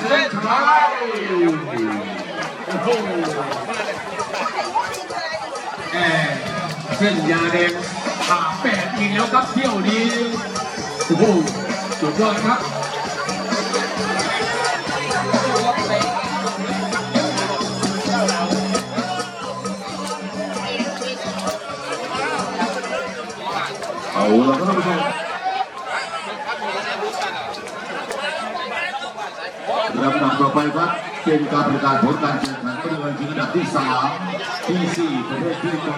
เส้นชัยโอ้โหแหมเส้นยาแดงผ่าแปดอีกแล้วครับเที่ยวนี้โอ้โหสุดยอดครับเอาละครับท่านผู้ชม ลำดับต่อไปครับเป็นการประกาศผลการแข่งขันบริเวณชิงอันดับที่สามที่สี่ประเภทที่โต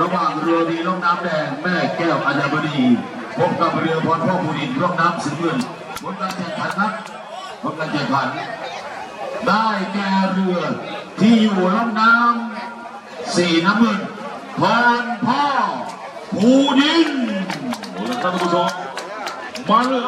ระหว่างเรือดีล่องน้ำแดงแม่แก้วอัญมณีพบกับเรือพรพ่อภูดินล่องน้ำสีเงินผลการแข่งขันครับผลการแข่งขัน ได้แก่เรือที่อยู่ล่องน้ำสี่น้ำเงินพรพ่อภูดินโอ้ละท่านผู้ชมมาเลย